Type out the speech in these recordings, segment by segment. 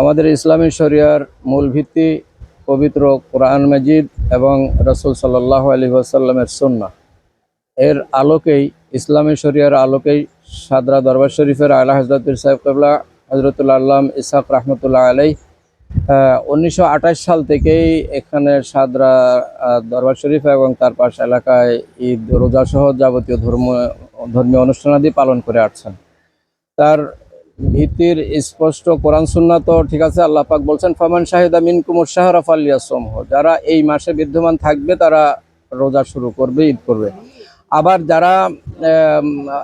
আমাদের ইসলামী শরিয়ার মূল ভিত্তি পবিত্র কোরআন মজিদ এবং রসুল সাল্লাহ আলী আসাল্লামের সন্না এর আলোকেই, ইসলামী শরিয়ার আলোকেই সাদরা দরবার শরীফের আলা হজরতুল সাহেব কবলা হজরতুল্লাহ আল্লাম ইসাক রহমতুল্লাহ আলাই উনিশশো আঠাশ সাল থেকেই এখানে সাদরা দরবার শরীফ এবং তার পাশ এলাকায় ঈদ, রোজাসহ যাবতীয় ধর্ম ধর্মীয় অনুষ্ঠানাদি পালন করে আসছেন। তার ভিত্তির স্পষ্ট কোরআন সুন্না তো ঠিক আছে, আল্লাহ পাক বলছেন, ফামান শাহিদা মিন কুমুর শাহরা ফালিয়াসমহ যারা এই মাসে বিদ্যমান থাকবে, তারা রোজা শুরু করবে, ঈদ করবে। আবার যারা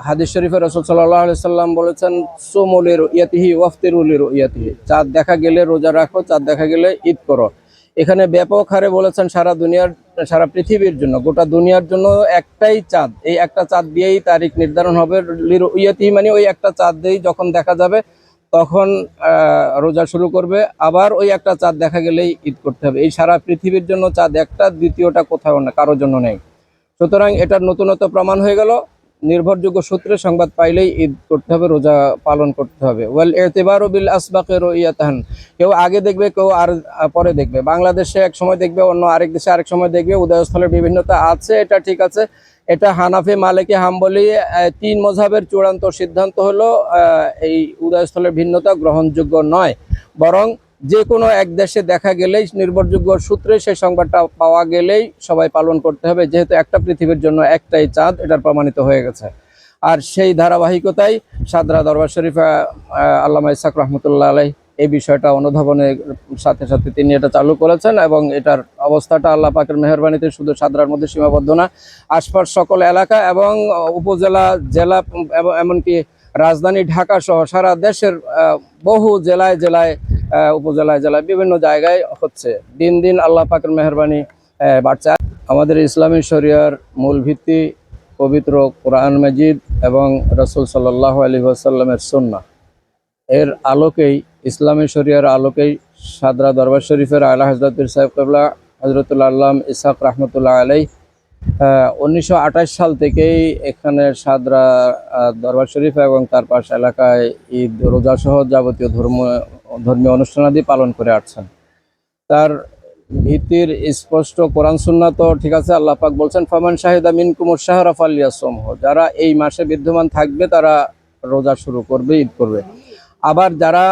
হাদিস শরীফের রসুল সাল্লাহ সাল্লাম বলেছেন সোমলের ইয়াতিহি ওয়াফতিরুলের ইয়াতিহি চাঁদ দেখা গেলে রোজা রাখো, চাঁদ দেখা গেলে ঈদ করো। এখানে ব্যাপক হারে বলেছেন সারা দুনিয়ার, সারা পৃথিবীর জন্য, গোটা দুনিয়ার জন্য একটাই চাঁদ। এই একটা চাঁদ দিয়েই তারিখ নির্ধারণ হবে। লিরু ইয়াতিহি মানে ওই একটা চাঁদ দিয়েই যখন দেখা যাবে, তখন রোজা শুরু করবে। আবার ওই একটা চাঁদ দেখা গেলেই ঈদ করতে হবে। এই সারা পৃথিবীর জন্য চাঁদ একটা, দ্বিতীয়টা কোথাও না, কারোর জন্য নেই। সুতরাং এটার নতুনত্ব প্রমাণ হয়ে গেল। নির্ভরযোগ্য সূত্রে সংবাদ পাইলেই ঈদ করতে হবে, রোজা পালন করতে হবে। ওয়াল এতেবারও বিল আসবাকের ইয়াতাহান কেউ আগে দেখবে, কেউ আর পরে দেখবে। বাংলাদেশে এক সময় দেখবে, অন্য আরেক দেশে আরেক সময় দেখবে, উদয়স্থলের বিভিন্নতা আছে, এটা ঠিক আছে। এটা হানাফি মালিকি হাম্বলি তিন মজাবের চূড়ান্ত সিদ্ধান্ত হলো এই উদয়স্থলের ভিন্নতা গ্রহণযোগ্য নয়। বরং যে কোনো এক দেশে দেখা গেলেই নির্ভরযোগ্য সূত্রে সেই সংবাদটা পাওয়া গেলেই সবাই পালন করতে হবে। যেহেতু একটা পৃথিবীর জন্য একটাই চাঁদ এটার প্রমাণিত হয়ে গেছে। আর সেই ধারাবাহিকতাই সাদরা দরবার শরীফ আল্লামা ইসাক রহমতুল্লাহ আলাই এই বিষয়টা অনুধাবনের সাথে সাথে তিনি এটা চালু করেছেন এবং এটার অবস্থাটা আল্লাহ পাকের মেহরবানিতে শুধু সাদরার মধ্যে সীমাবদ্ধ না, আশপাশ সকল এলাকা এবং উপজেলা, জেলা এমনকি রাজধানী ঢাকা সহ সারা দেশের বহু জেলায় জেলায় উপজেলায় জেলায় বিভিন্ন জায়গায় হচ্ছে। দিন দিন আল্লাহ পাকের মেহরবানি বাড়ছে। আমাদের ইসলামী শরিয়ার মূল ভিত্তি পবিত্র কোরআন মাজিদ এবং রসুল সাল্লাহ আলী আসাল্লামের সন্না এর আলোকেই, ইসলামী শরিয়ার আলোকেই সাদরা দরবার শরীফের আলা হজরতুল সাহেব কবলা হজরতুল্লাহ আল্লাম ইসাক রহমতুল্লাহ আলাই উনিশশো আঠাশ সাল থেকেই এখানে সাদরা দরবার শরীফ এবং তার পাশ এলাকায় ঈদ রোজা সহ যাবতীয় ধর্ম ধর্মীয় অনুষ্ঠানাদি পালন করে আসছেন। তার ভিত্তির স্পষ্ট কোরআন সুন্না তো ঠিক আছে, আল্লাহ পাক বলছেন, ফামান শাহিদা মিন কুমুর শাহরা ফালিয়াসমহ যারা এই মাসে বিদ্যমান থাকবে তারা রোজা শুরু করবে, ঈদ করবে। আবার যারা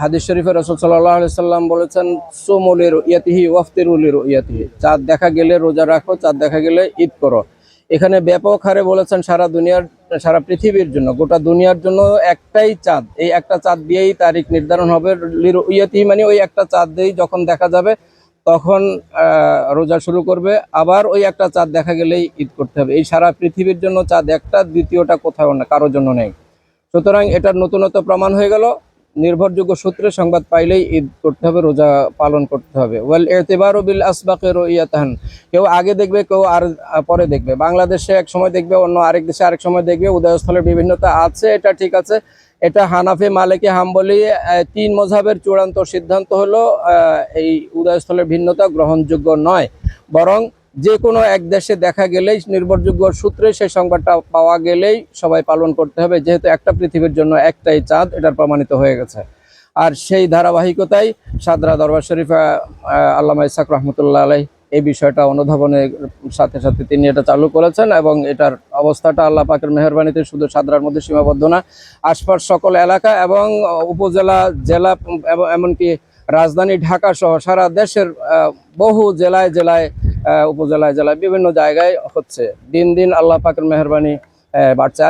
হাদিস শরীফের রসুল সাল্লাহ সাল্লাম বলেছেন, সোমলের ইয়াতিহি ওয়াফতিরুলের ইয়াতিহি চাঁদ দেখা গেলে রোজা রাখো, চাঁদ দেখা গেলে ঈদ করো। এখানে ব্যাপক হারে বলেছেন সারা দুনিয়ার, সারা পৃথিবীর জন্য, গোটা দুনিয়ার জন্য একটাই চাঁদ। এই একটা চাঁদ দিয়েই তারিখ নির্ধারণ হবে। লিরু ইয়াতিহি মানে ওই একটা চাঁদ দিয়েই যখন দেখা যাবে, তখন রোজা শুরু করবে। আবার ওই একটা চাঁদ দেখা গেলেই ঈদ করতে হবে। এই সারা পৃথিবীর জন্য চাঁদ একটা, দ্বিতীয়টা কোথাও না, কারোর জন্য নেই। সুতরাং এটার নতুনত্ব প্রমাণ হয়ে গেল। নির্ভরযোগ্য সূত্রে সংবাদ পাইলেই ঈদ করতে হবে, রোজা পালন করতে হবে। ওয়াল এতেবারও বিল আসবাকের ইয়াতাহান কেউ আগে দেখবে, কেউ আর পরে দেখবে। বাংলাদেশে এক সময় দেখবে, অন্য আরেক দেশে আরেক সময় দেখবে। উদয়স্থলের বিভিন্নতা আছে, এটা ঠিক আছে। এটা হানাফি মালিকি হাম্বলি তিন মজাবের চূড়ান্ত সিদ্ধান্ত হলো এই উদয়স্থলের ভিন্নতা গ্রহণযোগ্য নয়। বরং যে কোনো এক দেশে দেখা গেলেই নির্ভরযোগ্য সূত্রে সেই সংবাদটা পাওয়া গেলেই সবাই পালন করতে হবে। যেহেতু একটা পৃথিবীর জন্য একটাই চাঁদ এটার প্রমাণিত হয়ে গেছে। আর সেই ধারাবাহিকতাই সাদরা দরবার শরীফ আল্লামা ইসাক রহমতুল্লাহ আলাই এই বিষয়টা অনুধাবনের সাথে সাথে তিনি এটা চালু করেছেন এবং এটার অবস্থাটা আল্লাহ পাকের মেহরবানিতে শুধু সাদরার মধ্যে সীমাবদ্ধ না, আশপাশ সকল এলাকা এবং উপজেলা, জেলা এমনকি রাজধানী ঢাকা সহ সারা দেশের বহু জেলায় জেলায় উপজেলায় জেলায় বিভিন্ন জায়গায় হচ্ছে। দিন দিন আল্লাহ পাকের মেহরবানি বাড়ছে।